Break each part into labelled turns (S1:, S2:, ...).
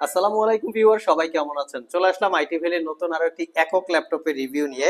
S1: আসসালামু আলাইকুম ভিউয়ার, সবাই কেমন আছেন? চলে আসলাম আইটি ভ্যালির নতুন আরও একটি একক ল্যাপটপের রিভিউ নিয়ে।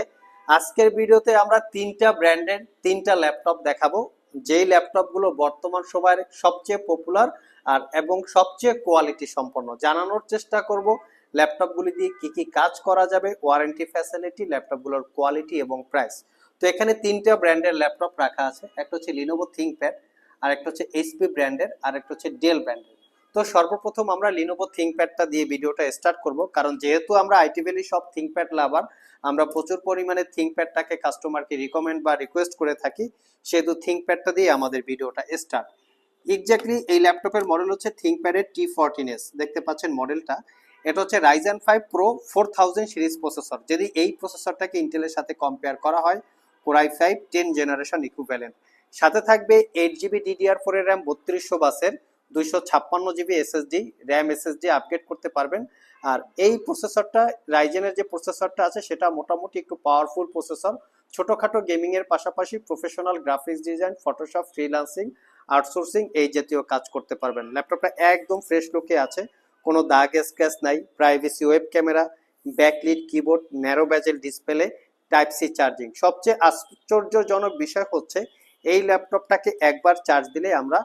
S1: আজকের ভিডিওতে আমরা তিনটা ব্র্যান্ডের তিনটা ল্যাপটপ দেখাবো। যেই ল্যাপটপগুলো বর্তমান সময়ের সবচেয়ে পপুলার আর এবং সবচেয়ে কোয়ালিটি সম্পন্ন। জানানোর চেষ্টা করব, ল্যাপটপগুলি দিয়ে কি কি কাজ করা যাবে ওয়ারেন্টি ফ্যাসিলিটি ল্যাপটপগুলোর কোয়ালিটি এবং প্রাইস তো এখানে তিনটা ব্র্যান্ডের ল্যাপটপ রাখা আছে। একটা হচ্ছে লিনোভো থিংকপ্যাড আর একটা হচ্ছে এইচপি ব্র্যান্ডের আর একটা হচ্ছে ডেল ব্র্যান্ডের। তো সর্বপ্রথম আমরা লিনোভো থিঙ্কপ্যাডটা দিয়ে ভিডিওটা স্টার্ট করব। কারণ যেহেতু আমরা আইটি ভ্যালি সব থিঙ্কপ্যাড লাভার আমরা প্রচুর পরিমাণে থিংকপ্যাডটাকে কাস্টমারকে রিকমেন্ড বা রিকোয়েস্ট করে থাকি, সেহেতু থিংকপ্যাডটা দিয়ে আমাদের ভিডিওটা স্টার্ট এক্স্যাক্টলি এই ল্যাপটপের মডেল হচ্ছে থিংকপ্যাডের টি ফোরটিন এস দেখতে পাচ্ছেন মডেলটা এটা হচ্ছে Ryzen five pro four thousand series processor যদি এই প্রসেসরটাকে ইন্টেলের সাথে কম্পেয়ার করা হয় Core i five ten generation equivalent সাথে থাকবে এইট জিবি ডিডিআর ফোর এর র্যাম বত্রিশশো বাসের। দুইশো ছাপ্পান্ন GB SSD RAM SSD upgrade করতে পারবেন। আর এই প্রসেসরটা রাইজেনের যে প্রসেসরটা আছে, সেটা মোটামুটি একটু পাওয়ারফুল প্রসেসর। ছোটোখাটো গেমিং এর পাশাপাশি professional graphics design Photoshop freelancing outsourcing এই জাতীয় কাজ করতে পারবেন। ল্যাপটপটা একদম ফ্রেশ লুকে আছে, কোনো দাগ স্ক্র্যাচ নাই privacy web camera backlit keyboard narrow bezel display type C charging সবচেয়ে আশ্চর্যজনক বিষয় হচ্ছে, এই ল্যাপটপটাকে একবার চার্জ দিলে আমরা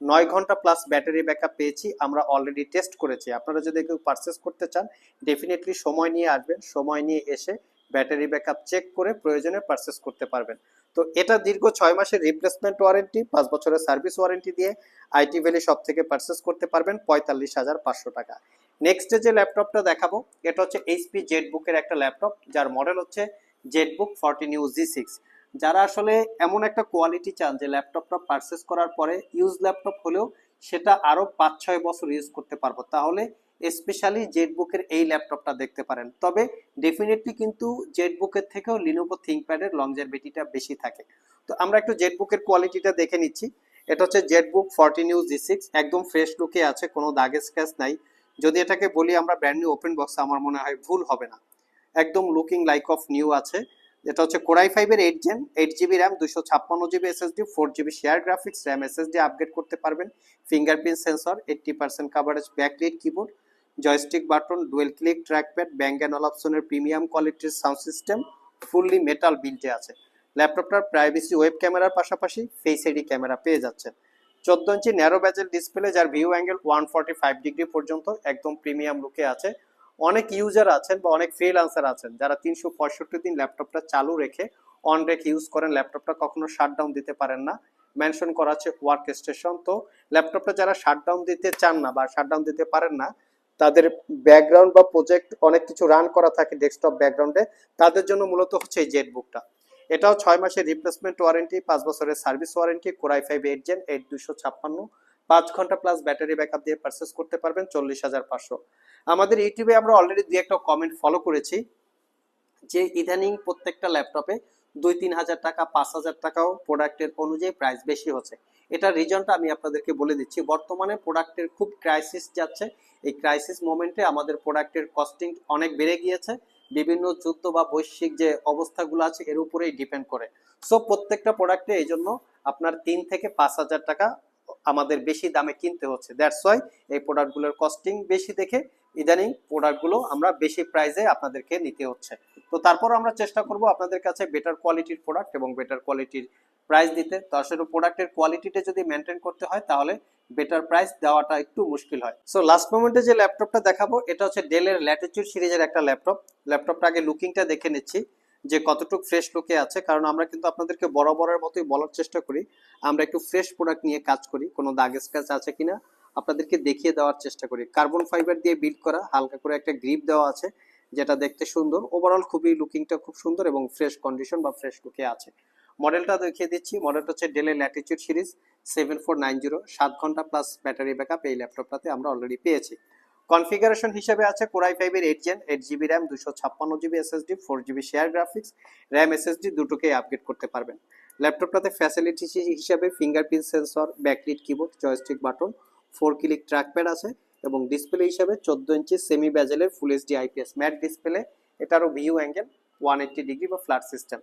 S1: নয় ঘণ্টা প্লাস ব্যাটারি ব্যাকআপ পেয়েছি, আমরা অলরেডি টেস্ট করেছি। আপনারা যদি কেউ পারচেস করতে চান ডেফিনেটলি সময় নিয়ে আসবেন, সময় নিয়ে এসে ব্যাটারি ব্যাকআপ চেক করে প্রয়োজনে পারচেস করতে পারবেন। তো এটা দীর্ঘ ছয় মাসের রিপ্লেসমেন্ট ওয়ারেন্টি পাঁচ বছরের সার্ভিস ওয়ারেন্টি দিয়ে আইটি ভ্যালি সব থেকে পারচেস করতে পারবেন, পঁয়তাল্লিশ হাজার পাঁচশো টাকা। নেক্সট যে ল্যাপটপটা দেখাবো, এটা হচ্ছে এইচপি জেড বুকের একটা ল্যাপটপ যার মডেল হচ্ছে ZBook fourteen U G six যারা আসলে এমন একটা কোয়ালিটি চান যে ল্যাপটপটা পারচেস করার পরে ইউজ ল্যাপটপ হলেও সেটা আরও পাঁচ ছয় বছর ইউজ করতে পারব, তাহলে স্পেশালি জেড বুকের এই ল্যাপটপটা দেখতে পারেন। তবে ডেফিনেটলি কিন্তু জেড বুকের থেকেও লিনোভো থিংকপ্যাডের লংজারভিটিটা বেশি থাকে। তো আমরা একটু জেড বুকের কোয়ালিটিটা দেখে নিচ্ছি। এটা হচ্ছে ZBook fourteen U G six একদম ফ্রেশ লুকে আছে, কোনো দাগে স্ক্র্যাচ নাই। যদি এটাকে বলি আমরা ব্র্যান্ড নিউ ওপেন বক্স আমার মনে হয় ভুল হবে না। একদম লুকিং লাইক অফ নিউ আছে। যেটা হচ্ছে কোরাই ফাইভের eight gen eight GB RAM দুশো ছাপ্পান্ন GB SSD four GB share graphics RAM SSD upgrade করতে পারবেন। Fingerprint sensor eighty percent coverage backlit keyboard joystick button dual click trackpad Bang and অপশনের premium কোয়ালিটির সাউন্ড সিস্টেম ফুললি মেটাল বিল্টে আছে। ল্যাপটপটার privacy web ক্যামেরার পাশাপাশি ফেস আইডি ক্যামেরা পেয়ে যাচ্ছে চোদ্দ ইঞ্চি ন্যারো ব্যাজেল ডিসপ্লে যার view angle one forty five degree পর্যন্ত, একদম প্রিমিয়াম লুকে আছে। অনেক ইউজার আছেন বা অনেক ফ্রিলান্সার আছেন যারা তিনশো পঁয়ষট্টি দিন ল্যাপটপটা চালু রেখে অন রেখে ইউজ করেন ল্যাপটপটা কখনো শাটডাউন দিতে পারেন না। মেনশন করা আছে ওয়ার্ক স্টেশন তো ল্যাপটপটা যারা শাটডাউন দিতে চান না বা শাটডাউন দিতে পারেন না, তাদের ব্যাকগ্রাউন্ড বা প্রজেক্ট অনেক কিছু রান করা থাকে ডেস্কটপ ব্যাকগ্রাউন্ডে তাদের জন্য মূলত হচ্ছে এই জেট বুকটা এটাও ছয় মাসের রিপ্লেসমেন্ট ওয়ারেন্টি পাঁচ বছরের service warranty core i five eight gen eight দুশো ছাপ্পান্ন পাঁচ ঘণ্টা প্লাস ব্যাটারি ব্যাকআপ দিয়ে পারচেস করতে পারবেন চল্লিশ হাজার পাঁচশো। আমাদের ইউটিউবে আমরা অলরেডি দুই একটা কমেন্ট ফলো করেছি যে ইদানিং প্রত্যেকটা ল্যাপটপে দুই তিন হাজার টাকা, পাঁচ হাজার টাকাও প্রোডাক্টের অনুযায়ী প্রাইস বেশি হচ্ছে। এটার রিজনটা আমি আপনাদেরকে বলে দিচ্ছি। বর্তমানে প্রোডাক্টের খুব ক্রাইসিস যাচ্ছে। এই ক্রাইসিস মোমেন্টে আমাদের প্রোডাক্টের কস্টিং অনেক বেড়ে গিয়েছে। বিভিন্ন যুদ্ধ বা বৈশ্বিক যে অবস্থাগুলো আছে, এর উপরেই ডিপেন্ড করে। সো প্রত্যেকটা প্রোডাক্টে এই জন্য আপনার তিন থেকে পাঁচ হাজার টাকা আমাদের বেশি দামে কিনতে হচ্ছে। দ্যাটস ওয়াই এই প্রোডাক্টগুলোর কস্টিং বেশি দেখে ইদানিং প্রোডাক্টগুলো আমরা বেশি প্রাইসে আপনাদেরকে নিতে হচ্ছে। তো তারপর আমরা চেষ্টা করব আপনাদের কাছে বেটার কোয়ালিটির প্রোডাক্ট এবং বেটার কোয়ালিটির প্রাইস দিতে। তো আসলে প্রোডাক্টের কোয়ালিটিটা যদি মেনটেন করতে হয়, তাহলে বেটার প্রাইস দেওয়াটা একটু মুশকিল হয়। সো লাস্ট মোমেন্টে যে ল্যাপটপটা দেখাবো, এটা হচ্ছে ডেলের ল্যাটিচিউড সিরিজের একটা ল্যাপটপ ল্যাপটপটা আগে লুকিংটা দেখে নিচ্ছি, যে কতটুকু ফ্রেশ লুকে আছে। কারণ আমরা কিন্তু আপনাদেরকে বরাবরের মতোই বলার চেষ্টা করি, আমরা একটু ফ্রেশ প্রোডাক্ট নিয়ে কাজ করি। কোনো দাগ স্ক্র্যাচ আছে কিনা? আপনাদেরকে দেখিয়ে দেওয়ার চেষ্টা করি। কার্বন ফাইবার দিয়ে বিল্ড করা হালকা করে একটা গ্রিপ দেওয়া আছে, যেটা দেখতে সুন্দর। ওভারঅল খুবই লুকিংটা খুব সুন্দর এবং ফ্রেশ কন্ডিশন বা ফ্রেশ লুকে আছে। মডেলটা দেখিয়ে দিচ্ছি। মডেলটা হচ্ছে ডেলের Latitude series seven four nine zero সাত ঘণ্টা প্লাস ব্যাটারি ব্যাকআপ এই ল্যাপটপটাতে আমরা অলরেডি পেয়েছি। কনফিগারেশন হিসেবে আছে কোরাই ফাইভের eight gen eight GB RAM দুশো ছাপ্পান্ন GB SSD four GB shared graphics RAM SSD দুটোকেই আপগ্রেড করতে পারবেন। ল্যাপটপটাতে ফ্যাসিলিটি হিসাবে fingerprint sensor backlit keyboard joystick button four click trackpad আছে এবং ডিসপ্লে হিসাবে চোদ্দ inch semi ব্যাজেলের full HD IPS matte display এটারও view angle one eighty degree বা ফ্ল্যাট সিস্টেম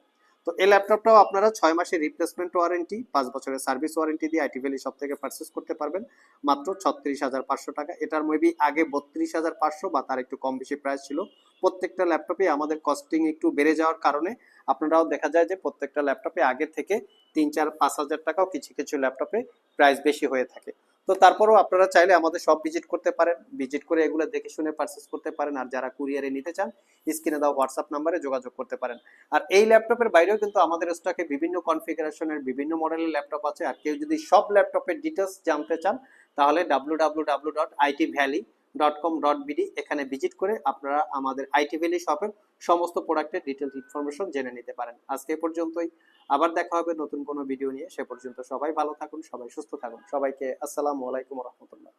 S1: তো এই ল্যাপটপটাও আপনারা ছয় মাসের রিপ্লেসমেন্ট ওয়ারেন্টি পাঁচ বছরের সার্ভিস ওয়ারেন্টি দিয়ে আইটি ভ্যালি সব থেকে পারচেস করতে পারবেন। মাত্র ছত্রিশ হাজার পাঁচশো টাকা। এটার মেবি আগে বত্রিশ হাজার পাঁচশো বা তার একটু কম বেশি প্রাইস ছিল। প্রত্যেকটা ল্যাপটপে আমাদের কস্টিং একটু বেড়ে যাওয়ার কারণে আপনারাও দেখা যায় যে প্রত্যেকটা ল্যাপটপে আগে থেকে তিন চার পাঁচ হাজার টাকাও কিছু কিছু ল্যাপটপে প্রাইস বেশি হয়ে থাকে। তো তারপরেও আপনারা চাইলে আমাদের সব ভিজিট করতে পারেন। ভিজিট করে এগুলো দেখে শুনে পারচেস করতে পারেন। আর যারা কুরিয়ারে নিতে চান, স্ক্রিনে দাও হোয়াটসঅ্যাপ নাম্বারে যোগাযোগ করতে পারেন। আর এই ল্যাপটপের বাইরেও কিন্তু আমাদের স্টকে বিভিন্ন কনফিগারেশনের বিভিন্ন মডেলের ল্যাপটপ আছে। আর কেউ যদি সব ল্যাপটপের ডিটেলস জানতে চান, তাহলে W W W dot IT Valley dot com dot BD এখানে ভিজিট করে আপনারা আমাদের আইটি ভ্যালি শপের সমস্ত প্রোডাক্টের ডিটেলস ইনফরমেশন জেনে নিতে পারেন। আজকে পর্যন্তই। আবার দেখা হবে নতুন কোনো ভিডিও নিয়ে। সে পর্যন্ত সবাই ভালো থাকুন, সবাই সুস্থ থাকুন। সবাইকে আসসালামু আলাইকুম রহমতুল্লাহ।